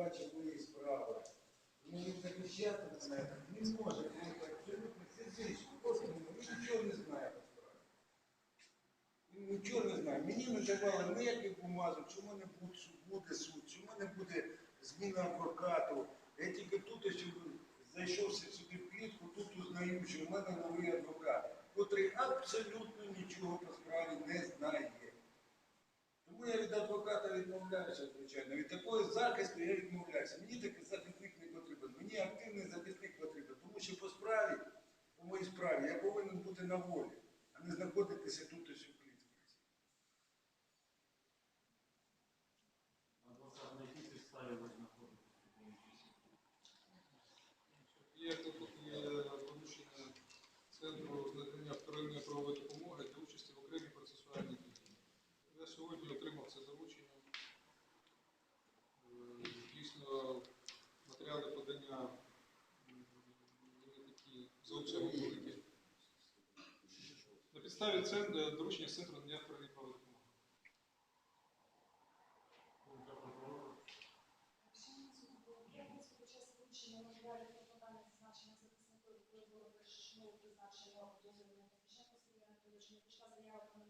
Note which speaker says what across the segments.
Speaker 1: бачив мої справи. Тому він захищати мене не може бути абсолютно фізично. Просто він нічого не знає про справі. Він нічого не знає. Мені не давали ніяких бумажок, що в мене буде суд, буде суд, що в мене буде зміна адвокату. Я тільки тут, ось зайшовся сюди в клітку, тут узнаю, що в мене новий адвокат, котрий абсолютно нічого по справі не знає. Тому я від адвоката відмовляюся, звичайно. Від такого захисту я відмовляюся. Мені такий захисник не потрібен. Мені активний захисник потрібен. Тому що по справі, по моїй справі, я повинен бути на волі, а не знаходитися тут ось у клітці.
Speaker 2: Адвокат на якій підставі ви знаходитесь?
Speaker 3: Є тут є порушення центру з надання вторинної правової допомоги для участі в окремій процесуальній дії. Я сьогодні отримав це доручення. Е, Дійсно, матеріали подання м, вони такі за обсягом великі. На підставі центру доручення з центру надання правової допомоги.
Speaker 4: Анатолійовича, надійшла заява про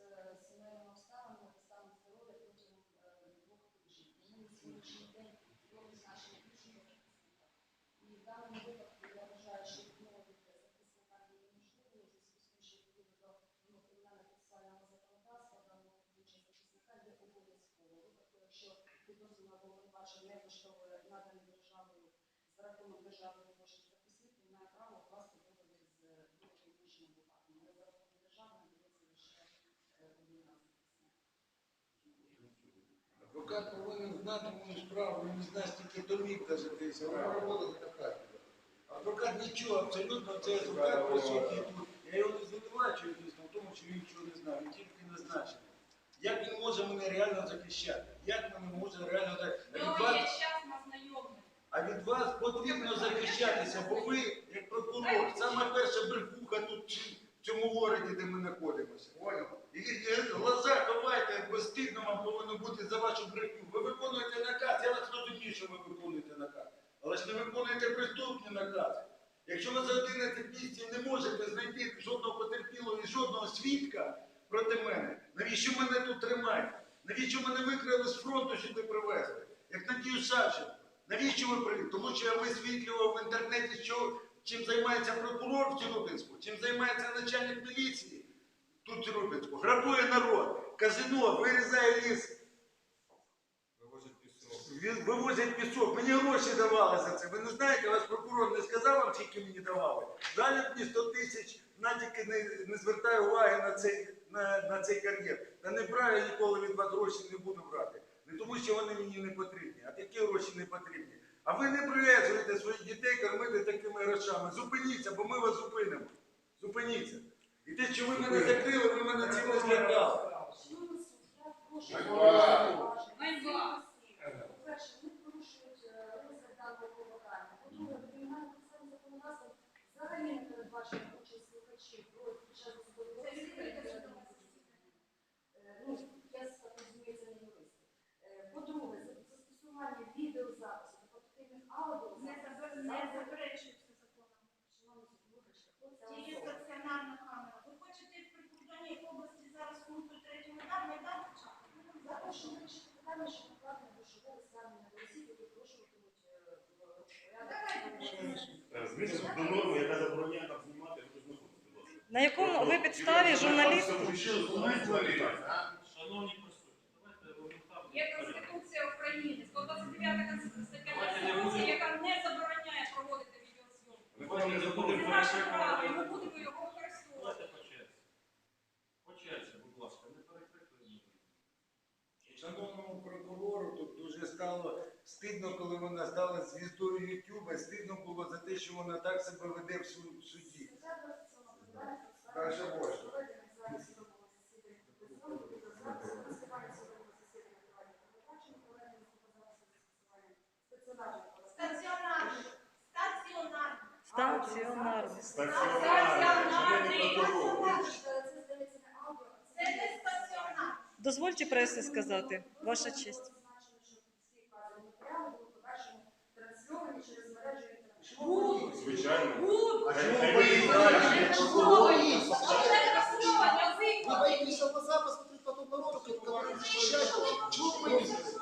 Speaker 4: е, е, е, було призначено іншого захисника. І в даному випадку я вважаю, що відмова від захисника є неможливою у зв'язку з тим, що відповідно до кримінально-процесуального законодавства даного публічного захисника є обов'язково. У випадку, якщо відносно обвинувачення не влаштовує наданий державою за рахунок державної кошти захисник, він має право укласти договір з будь-яким іншим адвокатом. Але за рахунок держави надається лише е, одна захисник.
Speaker 1: Адвокат повинен знати мою справу, він не знає стільки домів даже десь. Адвокат нічого, абсолютно цей адвокат присутній тут. Я його не звинувачую, дійсно, в тому, що він нічого не знає, він тільки назначений. Як він може мене реально захищати? Як мене може реально захищати? А від вас,
Speaker 4: час на знайомих.
Speaker 1: а від вас потрібно захищатися, бо ви, як прокурор, саме перша брехуха тут в цьому городі, де ми знаходимося. І, і глаза ховайте, як безстидно вам повинно бути за вашу брехню. Ви виконуєте наказ, я вас розумію, що ви виконуєте наказ. Але ж не виконуєте преступні накази. Якщо ви за 11 місяців не можете знайти жодного потерпілого і жодного свідка проти мене, навіщо мене тут тримають? Навіщо мене викрили з фронту сюди привезли? Як Надію Савченко. Навіщо ви прийшли? Тому що я висвітлював в інтернеті, що, чим займається прокурор в Цілупинську, чим займається начальник міліції тут в Цілупинську. Грабує народ, казино, вирізає ліс. Він- Вивозять пісок. Мені гроші давали за це. Ви не знаєте, ваш прокурор не сказав вам, скільки мені давали. Далі мені 100 тисяч, натяки не, не звертаю уваги на цей, на, на цей кар'єр. Та не браю я ніколи від вас гроші не буду брати. Не тому, що вони мені не потрібні, а такі гроші не потрібні. А ви не прив'язуєте своїх дітей кормити такими грошами. Зупиніться, бо ми вас зупинимо. Зупиніться. І те, що ви мене закрили, ви мене не злякали.
Speaker 5: Ганьба!
Speaker 4: Ганьба! По-перше, вони порушують е, розгляд даного клопотання. По-друге, до кримінального процесуального законодавства взагалі не передбачена участь слухачів про під час судового засідання. Е, Ну, я так розумію, це не юрист. Е, По-друге, за- застосування відеозапису та портативних аудіо
Speaker 6: Не забер- не заперечується законом.
Speaker 4: Шановний суд, вибачте, хлопці,
Speaker 6: Тільки
Speaker 4: але-
Speaker 6: стаціонарна камера. Ви хочете в прикордонній області зараз пункту третьому там не дам почати?
Speaker 4: Я прошу вирішити питання, що накладне грошове стягнення до осіб, які порушуватимуть е, в порядок.
Speaker 5: Змістив до норми, яка забороняє нам знімати, ви ж будь ласка.
Speaker 7: На якому ви підставі журналіст?
Speaker 2: Шановні присутні, давайте елементарно.
Speaker 8: Є Конституція України, 129 Конституція,
Speaker 2: Давайте не
Speaker 8: Конституція, яка не забороняє проводити відеозйомку.
Speaker 5: Ми хочемо не
Speaker 8: Це
Speaker 5: забудемо.
Speaker 8: наше право, і ми будемо його використовувати.
Speaker 2: Давайте по черзі. По черзі, будь ласка, не перекрикуємо.
Speaker 1: Шановному прокурору тут дуже стало стидно, коли вона стала звіздою Ютуба. Стидно було за те, що вона так себе веде в су- в суді.
Speaker 6: Стаціонарна. Стаціонарна.
Speaker 7: Стаціонарний.
Speaker 5: Стаціонарний. Шановний прокурор, ви-
Speaker 4: Це
Speaker 7: Дозвольте пресі сказати, ваша честь.
Speaker 4: мережу інтернету.
Speaker 5: Звичайно.
Speaker 8: Будь!
Speaker 5: А
Speaker 1: чому
Speaker 5: чому
Speaker 1: ви
Speaker 5: ви
Speaker 1: їх
Speaker 5: знаєте?
Speaker 1: Чому ви їх
Speaker 8: Оце голосування,
Speaker 9: Вы
Speaker 8: виклик!
Speaker 9: боитесь глаза посмотреть потом народу, который защищает. Чего вы боитесь?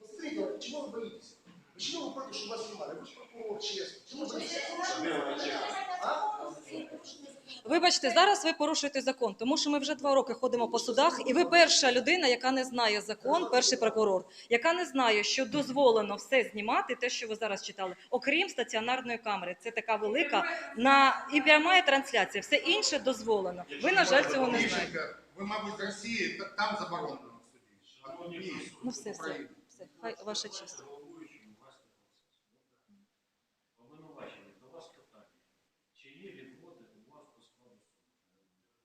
Speaker 9: Посмотрите, вот чего вы боитесь? Почему вы против, чтобы вас снимали? Вы же прокурор, честно. Чего вы боитесь?
Speaker 7: Вибачте, зараз ви порушуєте закон, тому що ми вже два роки ходимо по судах, і ви перша людина, яка не знає закон, перший прокурор, яка не знає, що дозволено все знімати, те, що ви зараз читали, окрім стаціонарної камери. Це така велика на і пряма трансляція. Все інше дозволено. Ви, на жаль, цього не знаєте.
Speaker 10: Ви, мабуть, з Росії, та- там заборонено в суді.
Speaker 7: Ну все, все, все. Хай ваша честь.
Speaker 2: Головуючим вести процес. Обвинувачення, до вас питання. Чи є відводи у вас до складу суду?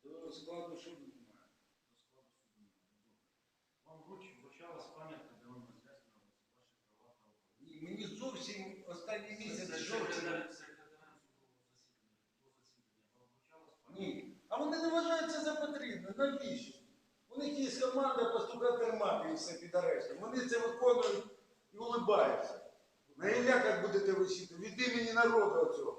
Speaker 1: До складу суду немає.
Speaker 2: До складу суду немає. Вам вруч- вручалась пам'ятка, де вам роз'яснювалися ваші права та.
Speaker 1: Ні, Мені зовсім останній місяць зовсім.
Speaker 2: секретарем судового засідання, до засідання вам вручалась пам'ятка?
Speaker 1: Ні. А вони не вважають це за потрібне. Навіщо? У них є команда постукати мати і все під арештом. Вони це виконують і улибаються. На гіляках будете висіти від імені народу оцього.